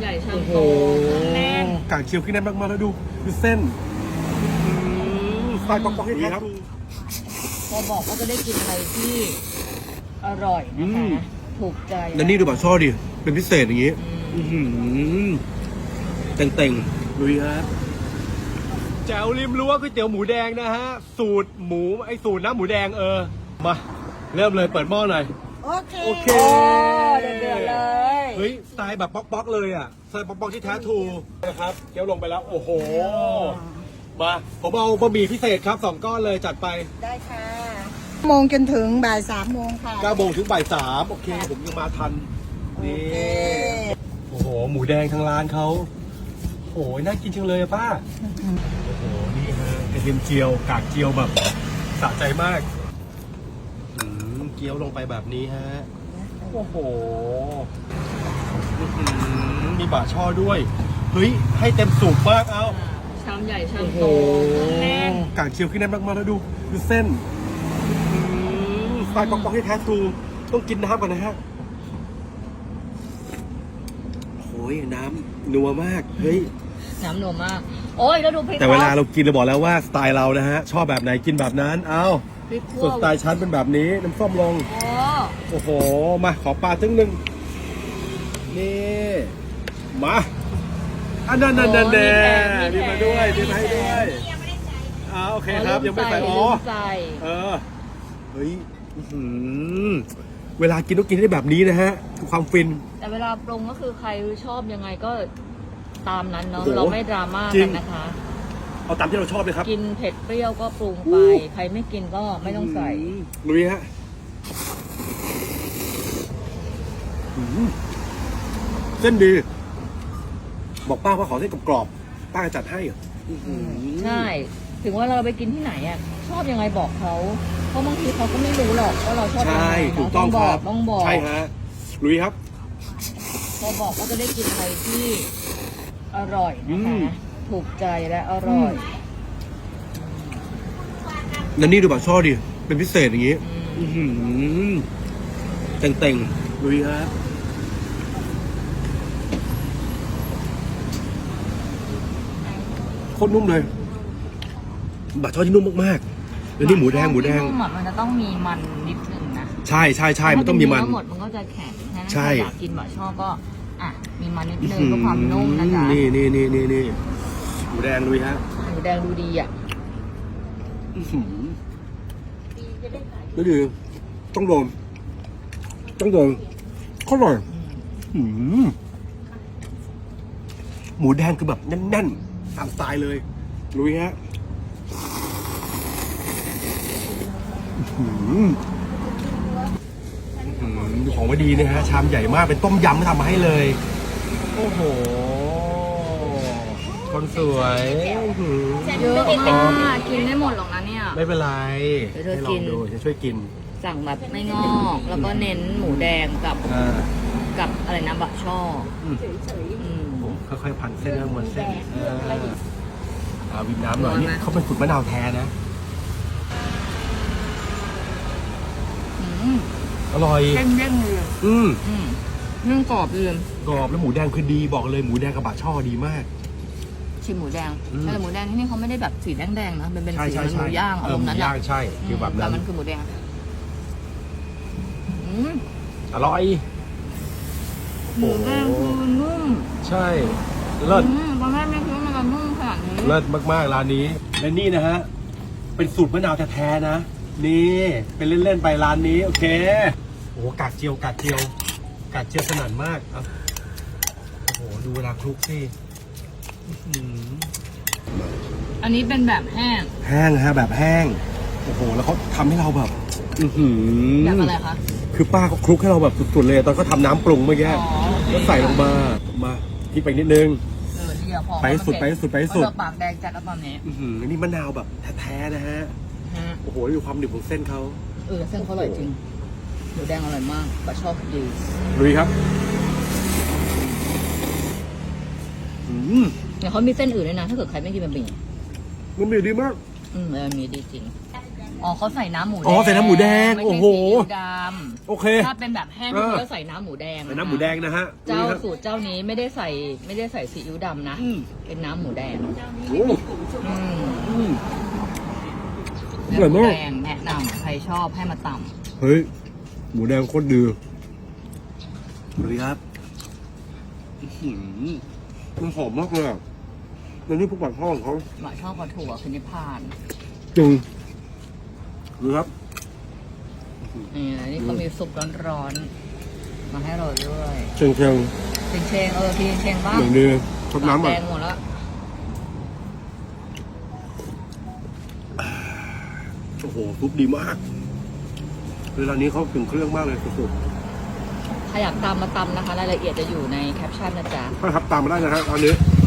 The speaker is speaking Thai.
ใหญ่ชามโอ้โหโตแน่นกากเคียวขึ้นแน่นมากๆแล้วดูดูเส้นอืมสไตล์ป๊อกๆที่แท้ทรูพอบอกว่าจะได้กินอะไรที่อร่อยนะอืคะมถูกใจแล้วนี่ดูบะช่อดิ เป็นพิเศษอย่างงี้อืมอื้อหือเต่งๆลุยครับแจ๋วริมรั้วก๋วยเตี๋ยวหมูแดงนะฮะ สูตรหมูไอสูตรน้ำหมูแดงเออ มา เริ่มเลยเปิดหม้อหน่อย โอเคโอเค โอ้เดือดๆเลย เฮ้ยสไตล์แบบป๊อกๆเลยอะสไตล์ป๊อกๆที่แท้ทรูนะครับเคี้ยวลงไปแล้ว โอ้โห มาผมเอาบะหมี่พิเศษครับสองก้อนเลยจัดไปได้ค่ะโมงจนถึงบ่ายสามโมงค่ะ 9โมงถึงบ่ายสามโอเค ผมยังมาทันนี่โอ้โห หมูแดงทางร้านเขาโอ้โหน่ากินจังเลยอะป้าโอ้โหนี่ฮะกระเทียมเจียวกากเจียวแบบสะใจมากอืม เกี๊ยวลงไปแบบนี้ฮะ โอ้โหอื้อหือมีบะช่อด้วย เฮ้ย ให้เต็มสูบมากเอาชามใหญ่ชามโอ้โหโตแน่นกากเจียวขึ้นแน่นมากๆแล้วดูดูเส้นอื้อหือสไตล์ป๊อกๆที่แท้ทรูต้องกินน้ำก่อนนะฮะโอ้ยน้ำนัวมากเฮ้ยน้ำนวมมาก โอ้ยแล้วดูพริกแต่เวลาเรากินเราบอกแล้วว่าสไตล์เรานะฮะ ชอบแบบไหนกินแบบนั้น เอา พริกคั่ส่ววนสไตล์ชั้นเป็นแบบนี้น้ำส้มลง โอ้โอ้โห มาขอปลาทึ่งหนึ่งนี่ มาอันนั้นนั่นนั่นแน่มีมาด้วยมีมาให้ด้วยอ่าโอเคครับ ยังไม่ใส่อ๋อ ลืมใส่เออ เฮ้ยอื้อหือเวลากินต้องกินให้แบบนี้นะฮะคือความฟิน แต่เวลาปรุงก็คือใครชอบยังไงก็ตามนั้นเนาะโอ้โหเราไม่ดราม่าจริกัง นนะคะ เอาตามที่เราชอบเลยครับกินเผ็ดเปรี้ยวก็ปรุงไป ใครไม่กินก็ไม่ต้องใส่ ลุยฮะอื้อหือเส้นดี บอกป้าว่าขอเส้นกรอบๆป้าจะจัดให้เหรออื้อหือ ใช่ ถึงว่าเราไปกินที่ไหนอะ ชอบยังไงบอกเขา เพราะบางทีเขาก็ไม่รู้หรอกว่าเราชอบยังใช่ไงถูกเนาะต้องบคอรักบต้องบอก ใช่ฮะลุยครับ พอบอกว่าจะได้กินอะไรที่อร่อยนะคะอืม ถูกใจและอร่อยแล้วนี่ดูแบบช่อดิ เป็นพิเศษอย่างนี้ อืมอื้อหือเต่งๆลุยครับโคตรนุ่มเลยบะช่อที่นุ่มมากๆแล้วนี่หมูแดงหมูแดงที่นุ่มอะมันจะต้องมีมันนิดนึงนะใช่ใช่ใช่มันต้องมีมัน ถ้าเป็เนื้หมดมันก็จะแข็งฉะนั้นใช่ใครอยากกินบะช่อก็อะมีมันนิดนึงเพื่อความนุ่มนะจ๊ะ นี่นี่นี่นี่นี่ หมูแดงลุยฮะหมูแดงดูดีอะอื้อหือนี่ดีต้องโดนต้องโดนเขาอร่อยอื้อหือหมูแดงคือแบบแน่นๆตามสไตล์เลยลุยฮะอื้อหืออื้อหือดูของไว้ดีนะฮะชามใหญ่มากเป็นต้มยำที่ทำมาให้เลย โอ้โห คนสวยอื้อหือเยอะมากกินได้หมดหรอกนะเนี่ย ไม่เป็นไรเดี๋ยวเธอให้ลกิองน ดูจะช่วยกินสั่งแบบไม่งอก แล้วก็เน้นหมูแดงกับอ่ากับอะไรนะบะช่ออืมอืม ผมค่อยๆพันเส้นแล้วม้วนเส้นอ่าอ่าวินน้ำหน่อยร้อนไหมนี่เขาเป็นสูตรมะนาวแท้นะ อืมอร่อย เด้งเด้งๆเลยอืมอืมนึ่งกรอบเลยกรอบแล้วหมูแดงคือดีบอกเลยหมูแดงกับบะช่อดีมาก ชิมหมูแดง อืม แต่หมูแดงที่นี่เขาไม่ได้แบบสีแดงๆนะมันเป็นใช่สีใช่เหมือนหใช่มูย่างเออาอรมหณ์มูนั้นย่าอะงใช่คือแบบแต่นั้นมันคือหมูแดงอืมอร่อยหมูแดงคือนุ่มใช่เลิศ อืมตอนแรกไม่คิดว่ามันจะนุ่มขนาดนี้เลิศมาก ๆ ร้านนี้ และนี่นะฮะ เป็นสูตรมะนาวแท้ ๆ นะ นี่ เป็นเล่น ๆ ไปร้านนี้ โอเค โอ้โหกากเจียวกากเจียวกากเจียวสนั่นมากเอาโอ้โห ดูเวลาคลุกสิ อื้อหืออันนี้เป็นแบบแห้ง แห้งฮะแบบแห้ง โอ้โห แล้วเขาทำให้เราแบบ อือหือแบบอะไรคะ คือป้าเขาคลุกให้เราแบบสุดๆเลย ตอนเขาทำน้ำปรุงเมื่อกี้อ๋อโอเคแล้วใส่ลงมา มาพริกไปนิดนึง เออดีอะพอไปให้สุดไปให้สุดไปให้สุด เพราะเราปากแดงจัดแล้วตอนนี้อือหือนี่มะนาวแบบแท้ๆนะฮะ ฮะโอ้โหแล้วดูความหนึบของเส้นเขาเออเส้นเขาอร่อยจริงหมูแดงอร่อยมากปลาชอบดีลุยครับ อืม เดี๋ยวเขามีเส้นอื่นด้วยนะ ถ้าเกิดใครไม่กินบะหมี่มันมีดีมาก อืมเออมีดีจริง อ๋อเขาใส่น้ำหมูแดงอ๋อใส่น้ำหมูแดงไม่โอ้ใช่โหซีอิ๊วดโอเคำถ้าเป็นแบบแห้งเออ ก็ใส่น้ำหมูแดงใส่น้ำหมูแดงนะฮะเจ้านี่ครับสูตรเจ้านี้ไม่ได้ใส่ไม่ได้ใส่ซีอิ๊วดำนะ อืมเป็นน้ำหมูแดงโอ้อืมอืมอน้ำร่อยหมูมากแดงแนะนำใครชอบให้มาตเฮ้ย หมูแดงโคตรดีสวัสดีครับอื้อหือ มันหอมมากเลยอะแล้วนี่พวกปากท่อของเขาำหมาชอบกระถั่วคือนิพพานจริงดูครับ นี่นี่เขามีซุปร้อนๆมาให้เราด้วยเชียงเชียงเชงเชงๆเออพี่เชงๆบ้างอย่างดีทดน้ำแดอะงหมดแล้วโอ้โหซุปดีมากเวลานี้เขาถึงเครื่องมากเลยสุด ใครอยากตามมาตำนะคะ รายละเอียดจะอยู่ในแคปชั่นนะจ๊ะ ถ้าครับตามมาได้นะครับตอนนี้อ